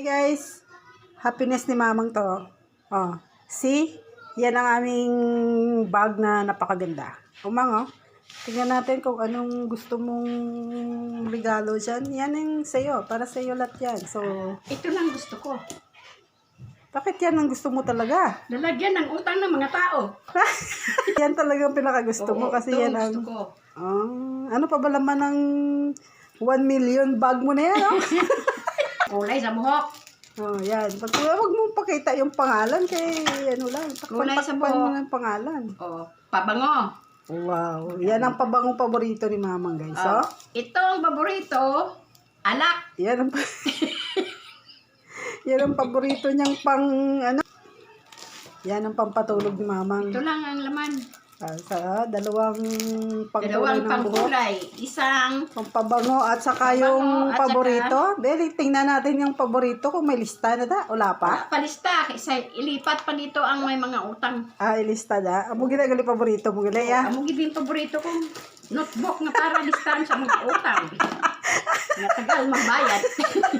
Hey guys, happiness ni mamang to. Oh, see? Yan ang aming bag na napakaganda. Umang oh. Tingnan natin kung anong gusto mong regalo dyan. Yan yung sa'yo. Para sa'yo lahat yan. So, Ito lang gusto ko. bakit yan ang gusto mo talaga? Lalagyan ng utang ng mga tao. yan talaga ang pinakagusto mo Oo, kasi ito yan ang... gusto ko. Ah, ano pa ba laman ng 1 million bag mo na yan, oh? Kulay sa buhok. oh, yan. Pag wag mong pakita yung pangalan kay ano lang. Kulay sa Takpan-takpan mo buhok. ng pangalan. Oh, pabango. Wow. Yan ang pabangong paborito ni Mamang, guys. Oh, Oh, ito ang paborito, alak. yan ang Yan ang paborito niyang pang ano? Yan ang pampatulog ni Mamang. Ito lang ang laman. Ah, sa dalawang pangkulay Dalawang pangkulay. Isang Pampabango at saka yung at paborito. Beli, tingnan natin yung paborito kung may lista na da. Wala pa. palista. Isa, ilipat pa dito ang may mga utang. Ah, ilista da. Amo ginagali paborito mo gali ya. Amo yung paborito kong notebook nga para listahan sa mga utang. Nga tagal magbayad.